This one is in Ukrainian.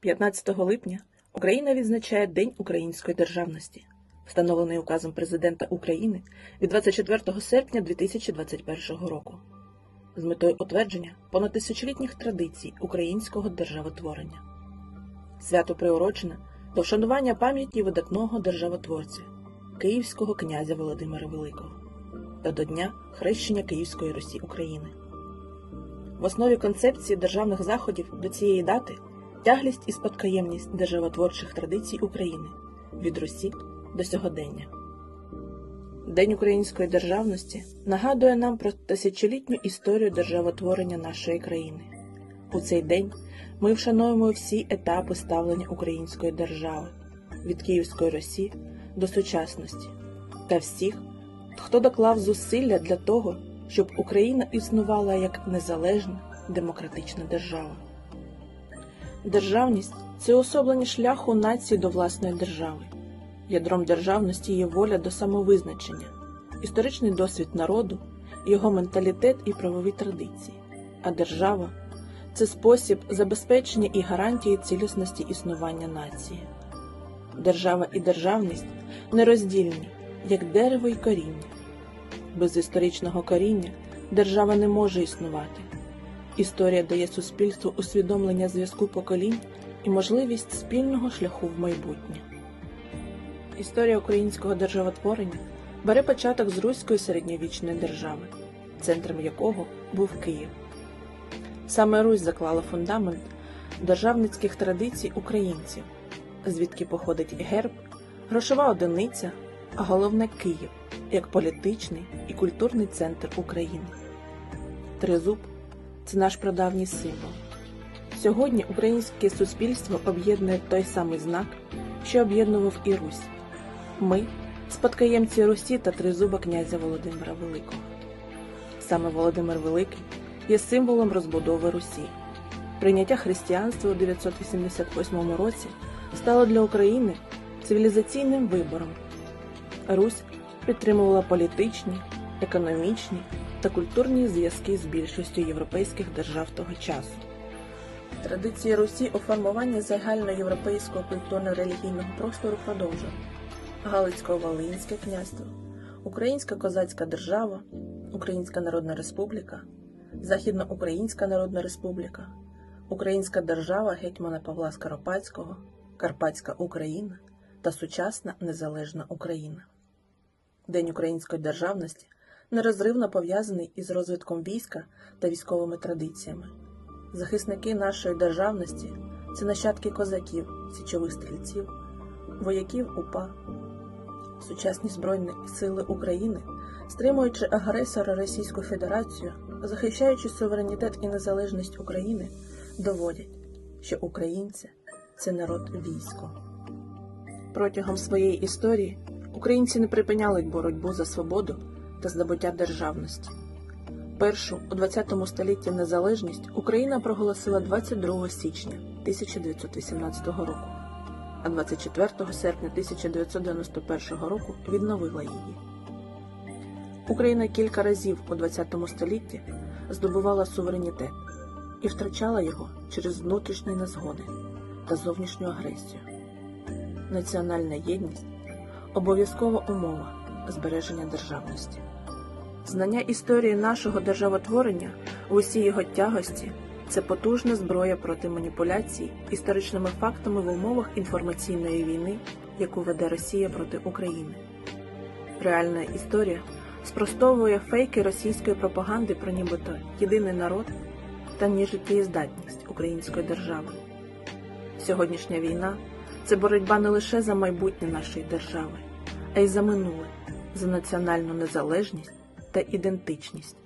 15 липня Україна відзначає День української державності, встановлений указом Президента України від 24 серпня 2021 року, з метою утвердження понад тисячолітніх традицій українського державотворення. Свято приурочене до вшанування пам'яті видатного державотворця Київського князя Володимира Великого та до Дня хрещення Київської Русі України. В основі концепції державних заходів до цієї дати тяглість і спадкоємність державотворчих традицій України від Русі до сьогодення. День української державності нагадує нам про тисячолітню історію державотворення нашої країни. У цей день ми вшановуємо всі етапи ставлення української держави від Київської Русі до сучасності та всіх, хто доклав зусилля для того, щоб Україна існувала як незалежна демократична держава. Державність це особлення шляху нації до власної держави. Ядром державності є воля до самовизначення, історичний досвід народу, його менталітет і правові традиції. А держава це спосіб забезпечення і гарантії цілісності існування нації. Держава і державність нероздільні, як дерево і коріння. Без історичного коріння держава не може існувати. Історія дає суспільству усвідомлення зв'язку поколінь і можливість спільного шляху в майбутнє. Історія українського державотворення бере початок з Руської середньовічної держави, центром якого був Київ. Саме Русь заклала фундамент державницьких традицій українців, звідки походить герб, грошова одиниця, а головне Київ як політичний і культурний центр України. Тризуб це наш прадавній символ. Сьогодні українське суспільство об'єднує той самий знак, що об'єднував і Русь. Ми спадкоємці Русі та тризуба князя Володимира Великого. Саме Володимир Великий є символом розбудови Русі. Прийняття християнства у 988 році стало для України цивілізаційним вибором. Русь підтримувала політичні, економічні та культурні зв'язки з більшістю європейських держав того часу. Традиції Русі у формуванні загальноєвропейського культурно-релігійного простору продовжує Галицько-Волинське князство, Українська козацька держава, Українська Народна Республіка, Західноукраїнська Народна Республіка, Українська держава гетьмана Павла Скоропадського, Карпатська Україна та сучасна незалежна Україна. День української державності нерозривно пов'язаний із розвитком війська та військовими традиціями. Захисники нашої державності це нащадки козаків, січових стрільців, вояків УПА. Сучасні Збройні сили України, стримуючи агресора Російську Федерацію, захищаючи суверенітет і незалежність України, доводять, що українці це народ військо. Протягом своєї історії українці не припиняли боротьбу за свободу та здобуття державності. Першу у ХХ столітті незалежність Україна проголосила 22 січня 1918 року, а 24 серпня 1991 року відновила її. Україна кілька разів у ХХ столітті здобувала суверенітет і втрачала його через внутрішні незгоди та зовнішню агресію. Національна єдність обов'язкова умова збереження державності. Знання історії нашого державотворення у усій його тягості це потужна зброя проти маніпуляцій історичними фактами в умовах інформаційної війни, яку веде Росія проти України. Реальна історія спростовує фейки російської пропаганди про нібито єдиний народ та нежиттєздатність української держави. Сьогоднішня війна це боротьба не лише за майбутнє нашої держави, а й за минуле, за національну незалежність та ідентичність.